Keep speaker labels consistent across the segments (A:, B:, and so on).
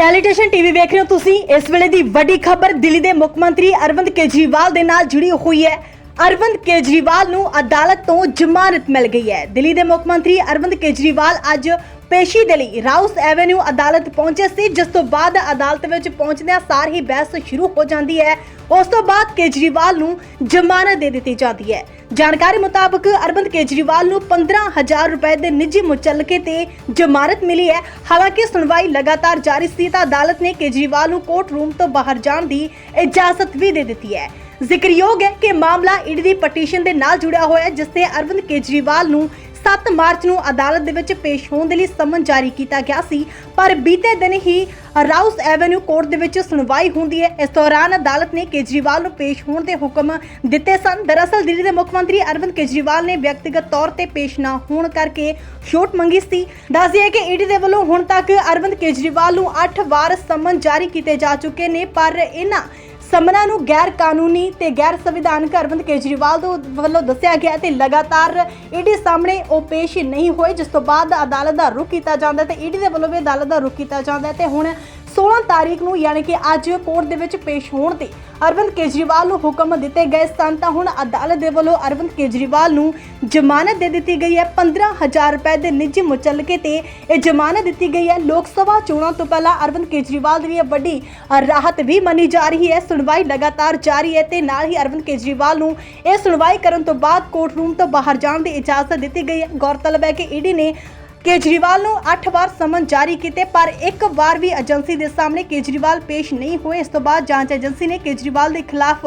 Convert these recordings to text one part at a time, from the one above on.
A: ਟੈਲੀਟੇਸ਼ਨ TV ਵੇਖ ਰਹੇ ਹੋ ਤੁਸੀਂ। ਇਸ ਵੇਲੇ ਦੀ ਵੱਡੀ ਖਬਰ ਦਿੱਲੀ ਦੇ ਮੁੱਖ ਮੰਤਰੀ ਅਰਵਿੰਦ ਕੇਜਰੀਵਾਲ ਦੇ ਨਾਲ ਜੁੜੀ ਹੋਈ ਹੈ। ਅਰਵਿੰਦ ਕੇਜਰੀਵਾਲ ਨੂੰ ਅਦਾਲਤ ਤੋਂ ਜ਼ਮਾਨਤ ਮਿਲ ਗਈ ਹੈ। ਦਿੱਲੀ ਦੇ ਮੁੱਖ ਮੰਤਰੀ ਅਰਵਿੰਦ ਕੇਜਰੀਵਾਲ ਅੱਜ ਪੇਸ਼ੀ ਦੇ ਲਈ ਰਾਉਸ ਐਵੇਨਿਊ ਅਦਾਲਤ ਪਹੁੰਚੇ ਸੀ, ਜਿਸ ਤੋਂ ਬਾਅਦ ਅਦਾਲਤ ਵਿੱਚ ਪਹੁੰਚਦਿਆਂ ਸਾਰ ਹੀ ਬਹਿਸ ਸ਼ੁਰੂ ਹੋ ਜਾਂਦੀ ਹੈ। ਉਸ ਤੋਂ ਬਾਅਦ ਕੇਜਰੀਵਾਲ ਨੂੰ ਜ਼ਮਾਨਤ ਦੇ ਦਿੱਤੀ ਜਾਂਦੀ ਹੈ। ਜਾਣਕਾਰੀ ਮੁਤਾਬਕ ਅਰਵਿੰਦ ਕੇਜਰੀਵਾਲ ਨੂੰ 15000 ਰੁਪਏ ਦੇ ਨਿੱਜੀ ਮੁਚਲਕੇ ਤੇ ਜ਼ਮਾਨਤ ਮਿਲੀ ਹੈ। ਹਾਲਾਂਕਿ ਸੁਣਵਾਈ ਲਗਾਤਾਰ ਜਾਰੀ ਸੀ ਤਾਂ ਅਦਾਲਤ ਨੇ ਕੇਜਰੀਵਾਲ ਨੂੰ ਕੋਰਟ ਰੂਮ ਤੋਂ ਬਾਹਰ ਜਾਣ ਦੀ ਇਜਾਜ਼ਤ ਵੀ ਦੇ ਦਿੱਤੀ ਹੈ। ਜ਼ਿਕਰਯੋਗ ਹੈ ਕਿ ਮਾਮਲਾ ਈਡੀ ਦੀ ਪਟੀਸ਼ਨ ਦੇ ਨਾਲ ਜੁੜਿਆ ਹੋਇਆ ਹੈ, ਜਿਸ ਤੇ ਅਰਵਿੰਦ ਕੇਜਰੀਵਾਲ ਨੂੰ 7 ਮਾਰਚ ਨੂੰ ਅਦਾਲਤ ਦੇ ਵਿੱਚ ਪੇਸ਼ ਹੋਣ ਦੇ ਲਈ ਸਮਨ ਜਾਰੀ ਕੀਤਾ ਗਿਆ ਸੀ। ਪਰ ਬੀਤੇ ਦਿਨ ਹੀ ਰਾਉਸ ਐਵੇਨਿਊ ਕੋਰਟ ਦੇ ਵਿੱਚ ਸੁਣਵਾਈ ਹੁੰਦੀ ਹੈ। ਇਸ ਦੌਰਾਨ ਅਦਾਲਤ ਨੇ ਕੇਜਰੀਵਾਲ ਨੂੰ ਪੇਸ਼ ਹੋਣ ਦੇ ਹੁਕਮ ਦਿੱਤੇ ਸਨ। ਦਰਅਸਲ ਦਿੱਲੀ ਦੇ ਮੁੱਖ ਮੰਤਰੀ ਅਰਵਿੰਦ ਕੇਜਰੀਵਾਲ ਨੇ ਵਿਅਕਤੀਗਤ ਤੌਰ ਤੇ ਪੇਸ਼ ਨਾ ਹੋਣ ਕਰਕੇ ਛੋਟ ਮੰਗੀ ਸੀ। ਦੱਸਦੀ ਹੈ ਕਿ ਈਡੀ ਦੇ ਵੱਲੋਂ ਹੁਣ ਤੱਕ ਅਰਵਿੰਦ ਕੇਜਰੀਵਾਲ ਨੂੰ 8 ਵਾਰ ਸਮਨ ਜਾਰੀ ਕੀਤੇ ਜਾ ਚੁੱਕੇ ਨੇ, ਪਰ ਇਹਨਾਂ ਸਮਨਾਂ ਨੂੰ ਗੈਰ ਕਾਨੂੰਨੀ ਤੇ ਗੈਰ ਸੰਵਿਧਾਨਕ ਅਰਵਿੰਦ ਕੇਜਰੀਵਾਲ ਤੋਂ ਵੱਲੋਂ ਦੱਸਿਆ ਗਿਆ ਤੇ ਲਗਾਤਾਰ ਈਡੀ ਸਾਹਮਣੇ ਉਹ ਪੇਸ਼ ਨਹੀਂ ਹੋਏ, ਜਿਸ ਤੋਂ ਬਾਅਦ ਅਦਾਲਤ ਦਾ ਰੁਖ ਕੀਤਾ ਜਾਂਦਾ ਤੇ ਈਡੀ ਦੇ ਵੱਲੋਂ ਵੀ ਅਦਾਲਤ ਦਾ ਰੁਖ ਕੀਤਾ ਜਾਂਦਾ ਤੇ ਹੁਣ 16 ਤਾਰੀਖ ਨੂੰ ਯਾਨੀ ਕਿ ਅੱਜ ਕੋਰਟ ਦੇ ਵਿੱਚ ਪੇਸ਼ ਹੋਣ ਤੇ ਅਰਵਿੰਦ ਕੇਜਰੀਵਾਲ ਨੂੰ ਹੁਕਮ ਦਿੱਤੇ ਗਏ ਸਨ, ਤਾਂ ਹੁਣ ਅਦਾਲਤ ਦੇ ਵੱਲੋਂ ਅਰਵਿੰਦ ਕੇਜਰੀਵਾਲ ਨੂੰ ਜ਼ਮਾਨਤ ਦੇ ਦਿੱਤੀ ਗਈ ਹੈ। 15000 ਰੁਪਏ ਦੇ ਨਿੱਜੀ ਮੁਚੱਲਕੇ ਤੇ ਇਹ ਜ਼ਮਾਨਤ ਦਿੱਤੀ ਗਈ ਹੈ। ਲੋਕ ਸਭਾ ਚੋਣਾਂ ਤੋਂ ਪਹਿਲਾਂ ਅਰਵਿੰਦ ਕੇਜਰੀਵਾਲ ਦੀ ਵੀ ਇਹ ਵੱਡੀ ਰਾਹਤ ਵੀ ਮੰਨੀ ਜਾ ਰਹੀ ਹੈ। ਸੁਣਵਾਈ ਲਗਾਤਾਰ ਜਾਰੀ ਹੈ ਤੇ ਨਾਲ ਹੀ ਅਰਵਿੰਦ ਕੇਜਰੀਵਾਲ ਨੂੰ ਇਹ ਸੁਣਵਾਈ ਕਰਨ ਤੋਂ ਬਾਅਦ ਕੋਰਟ ਰੂਮ ਤੋਂ ਬਾਹਰ ਜਾਣ ਦੀ ਇਜਾਜ਼ਤ ਦਿੱਤੀ ਗਈ ਹੈ। ਗੌਰਤਲਬ ਹੈ ਕਿ ਈਡੀ ਨੇ ਕੇਜਰੀਵਾਲ ਨੂੰ 8 ਵਾਰ ਸਮਨ ਜਾਰੀ ਕੀਤੇ, ਪਰ ਇੱਕ ਵਾਰ ਵੀ ਏਜੰਸੀ ਦੇ ਸਾਹਮਣੇ ਕੇਜਰੀਵਾਲ ਪੇਸ਼ ਨਹੀਂ ਹੋਏ। ਇਸ ਤੋਂ ਬਾਅਦ ਜਾਂਚ ਏਜੰਸੀ ਨੇ ਕੇਜਰੀਵਾਲ ਦੇ ਖਿਲਾਫ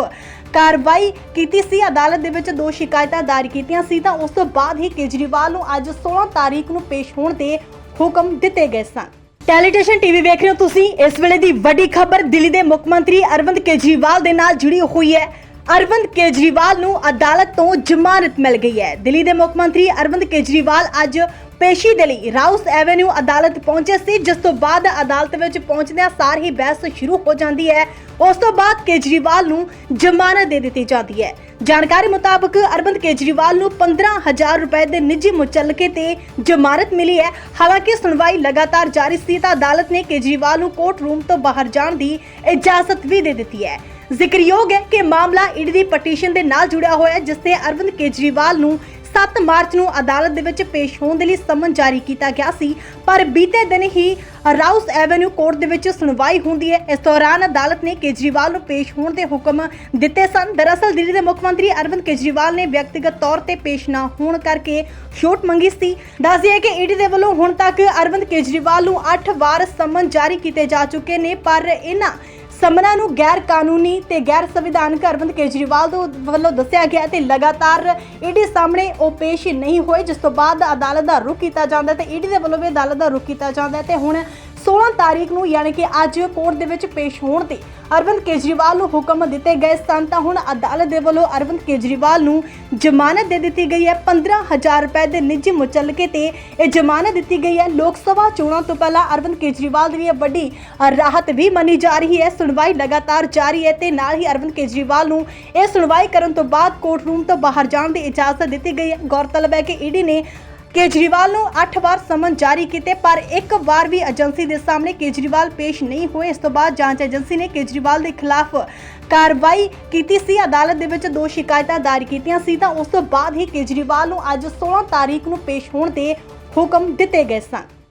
A: ਕਾਰਵਾਈ ਕੀਤੀ ਸੀ। ਅਦਾਲਤ ਦੇ ਵਿੱਚ ਦੋ ਸ਼ਿਕਾਇਤਾਂ ਦਾਇਰ ਕੀਤੀਆਂ ਸੀ, ਤਾਂ ਉਸ ਤੋਂ ਬਾਅਦ ਹੀ ਕੇਜਰੀਵਾਲ ਨੂੰ ਅੱਜ 16 ਤਾਰੀਖ ਨੂੰ ਪੇਸ਼ ਹੋਣ ਦੇ ਹੁਕਮ ਦਿੱਤੇ ਗਏ ਸਨ। ਟੈਲੀਟੇਸ਼ਨ ਟੀਵੀ ਵੇਖ ਰਹੇ ਹੋ ਤੁਸੀਂ, ਇਸ ਵੇਲੇ ਦੀ ਵੱਡੀ ਖਬਰ ਦਿੱਲੀ ਦੇ ਮੁੱਖ ਮੰਤਰੀ ਅਰਵਿੰਦ ਕੇਜਰੀਵਾਲ ਦੇ ਨਾਲ ਜੁੜੀ ਹੋਈ ਹੈ। ਅਰਵਿੰਦ ਕੇਜਰੀਵਾਲ ਨੂੰ ਅਦਾਲਤ ਤੋਂ ਜ਼ਮਾਨਤ ਮਿਲ ਗਈ ਹੈ। ਦਿੱਲੀ ਦੇ ਮੁੱਖ ਮੰਤਰੀ ਅਰਵਿੰਦ ਕੇਜਰੀਵਾਲ ਅੱਜ ਪੇਸ਼ੀ ਦੇ ਲਈ ਰਾਉਸ ਐਵੇਨਿਊ ਅਦਾਲਤ ਪਹੁੰਚੇ ਸੀ, ਜਿਸ ਤੋਂ ਬਾਅਦ ਅਦਾਲਤ ਵਿੱਚ ਪਹੁੰਚਦਿਆਂ ਸਾਰ ਹੀ ਬਹਿਸ ਸ਼ੁਰੂ ਹੋ ਜਾਂਦੀ ਹੈ। ਉਸ ਤੋਂ ਬਾਅਦ ਕੇਜਰੀਵਾਲ ਨੂੰ ਜ਼ਮਾਨਤ ਦੇ ਦਿੱਤੀ ਜਾਂਦੀ ਹੈ। ਜਾਣਕਾਰੀ ਮੁਤਾਬਕ ਅਰਵਿੰਦ ਕੇਜਰੀਵਾਲ ਨੂੰ 15000 ਰੁਪਏ ਦੇ ਨਿੱਜੀ ਮੁਚੱਲਕੇ ਤੇ ਜ਼ਮਾਨਤ ਮਿਲੀ ਹੈ। ਹਾਲਾਂਕਿ ਸੁਣਵਾਈ ਲਗਾਤਾਰ ਜਾਰੀ ਸੀ ਤਾਂ ਅਦਾਲਤ ਨੇ ਕੇਜਰੀਵਾਲ ਨੂੰ ਕੋਰਟ ਰੂਮ ਤੋਂ ਬਾਹਰ ਜਾਣ ਦੀ ਇਜਾਜ਼ਤ ਵੀ ਦੇ ਦਿੱਤੀ ਹੈ। ਜ਼ਿਕਰਯੋਗ ਹੈ ਕਿ ਮਾਮਲਾ ਈਡੀ ਦੀ ਪਟੀਸ਼ਨ ਦੇ ਨਾਲ ਜੁੜਿਆ ਹੋਇਆ ਹੈ, ਜਿਸ ਤੇ ਅਰਵਿੰਦ ਕੇਜਰੀਵਾਲ ਨੂੰ 7 ਮਾਰਚ ਨੂੰ ਅਦਾਲਤ ਦੇ ਵਿੱਚ ਪੇਸ਼ ਹੋਣ ਦੇ ਲਈ ਸਮਨ ਜਾਰੀ ਕੀਤਾ ਗਿਆ ਸੀ, ਪਰ ਬੀਤੇ ਦਿਨ ਹੀ ਰਾਉਸ ਐਵੇਨਿਊ ਕੋਰਟ ਦੇ ਵਿੱਚ ਸੁਣਵਾਈ ਹੁੰਦੀ ਹੈ। ਇਸ ਦੌਰਾਨ ਅਦਾਲਤ ਨੇ ਕੇਜਰੀਵਾਲ ਨੂੰ ਪੇਸ਼ ਹੋਣ ਦੇ ਹੁਕਮ ਦਿੱਤੇ ਸਨ। ਦਰਅਸਲ ਦਿੱਲੀ ਦੇ ਮੁੱਖ ਮੰਤਰੀ ਅਰਵਿੰਦ ਕੇਜਰੀਵਾਲ ਨੇ ਵਿਅਕਤੀਗਤ ਤੌਰ ਤੇ ਪੇਸ਼ ਨਾ ਹੋਣ ਕਰਕੇ ਛੋਟ ਮੰਗੀ ਸੀ। ਦੱਸਦੀ ਹੈ ਕਿ ਈਡੀ ਦੇ ਵੱਲੋਂ ਹੁਣ ਤੱਕ ਅਰਵਿੰਦ ਕੇਜਰੀਵਾਲ ਨੂੰ 8 ਵਾਰ ਸਮਨ ਜਾਰੀ ਕੀਤੇ ਜਾ ਚੁੱਕੇ ਨੇ, ਪਰ ਇਹਨਾਂ ਸਮਨਾਂ ਨੂੰ ਗੈਰ ਕਾਨੂੰਨੀ ਤੇ ਗੈਰ ਸੰਵਿਧਾਨਕ ਅਰਵਿੰਦ ਕੇਜਰੀਵਾਲ ਤੋਂ ਵੱਲੋਂ ਦੱਸਿਆ ਗਿਆ ਤੇ ਲਗਾਤਾਰ ਈਡੀ ਸਾਹਮਣੇ ਉਹ ਪੇਸ਼ ਨਹੀਂ ਹੋਏ, ਜਿਸ ਤੋਂ ਬਾਅਦ ਅਦਾਲਤ ਦਾ ਰੁਖ ਕੀਤਾ ਜਾਂਦਾ ਤੇ ਈਡੀ ਦੇ ਵੱਲੋਂ ਵੀ ਅਦਾਲਤ ਦਾ ਰੁਖ ਕੀਤਾ ਜਾਂਦਾ ਤੇ ਹੁਣ 16 ਤਾਰੀਖ ਨੂੰ ਯਾਨੀ ਕਿ ਅੱਜ ਕੋਰਟ ਦੇ ਵਿੱਚ ਪੇਸ਼ ਹੋਣ ਤੇ ਅਰਵਿੰਦ ਕੇਜਰੀਵਾਲ ਨੂੰ ਹੁਕਮ ਦਿੱਤੇ ਗਏ ਸਨ, ਤਾਂ ਹੁਣ ਅਦਾਲਤ ਦੇ ਵੱਲੋਂ ਅਰਵਿੰਦ ਕੇਜਰੀਵਾਲ ਨੂੰ ਜ਼ਮਾਨਤ ਦੇ ਦਿੱਤੀ ਗਈ ਹੈ। 15000 ਰੁਪਏ ਦੇ ਨਿੱਜੀ ਮੁਚਲਕੇ ਤੇ ਇਹ ਜ਼ਮਾਨਤ ਦਿੱਤੀ ਗਈ ਹੈ। ਲੋਕ ਸਭਾ ਚੋਣਾਂ ਤੋਂ ਪਹਿਲਾਂ ਅਰਵਿੰਦ ਕੇਜਰੀਵਾਲ ਦੀ ਵੀ ਇਹ ਵੱਡੀ ਰਾਹਤ ਵੀ ਮੰਨੀ ਜਾ ਰਹੀ ਹੈ। ਸੁਣਵਾਈ ਲਗਾਤਾਰ ਜਾਰੀ ਹੈ ਤੇ ਨਾਲ ਹੀ ਅਰਵਿੰਦ ਕੇਜਰੀਵਾਲ ਨੂੰ ਇਹ ਸੁਣਵਾਈ ਕਰਨ ਤੋਂ ਬਾਅਦ ਕੋਰਟ ਰੂਮ ਤੋਂ ਬਾਹਰ ਜਾਣ ਦੀ ਇਜਾਜ਼ਤ ਦਿੱਤੀ ਗਈ ਹੈ। ਗੌਰਤਲਬ ਹੈ ਕਿ ਈਡੀ ਨੇ ਕੇਜਰੀਵਾਲ ਨੂੰ 8 ਵਾਰ ਸਮਨ ਜਾਰੀ ਕੀਤੇ, ਪਰ ਇੱਕ ਵਾਰ ਵੀ ਏਜੰਸੀ ਦੇ ਸਾਹਮਣੇ ਕੇਜਰੀਵਾਲ ਪੇਸ਼ ਨਹੀਂ ਹੋਏ। ਇਸ ਤੋਂ ਬਾਅਦ ਜਾਂਚ ਏਜੰਸੀ ਨੇ ਕੇਜਰੀਵਾਲ ਦੇ ਖਿਲਾਫ ਕਾਰਵਾਈ ਕੀਤੀ ਸੀ। ਅਦਾਲਤ ਦੇ ਵਿੱਚ ਦੋ ਸ਼ਿਕਾਇਤਾਂ ਦਾਇਰ ਕੀਤੀਆਂ ਸੀ ਤਾਂ ਉਸ ਤੋਂ ਬਾਅਦ ਹੀ ਕੇਜਰੀਵਾਲ ਨੂੰ ਅੱਜ 16 ਤਾਰੀਖ ਨੂੰ ਪੇਸ਼ ਹੋਣ ਦੇ ਹੁਕਮ ਦਿੱਤੇ ਗਏ ਸਨ।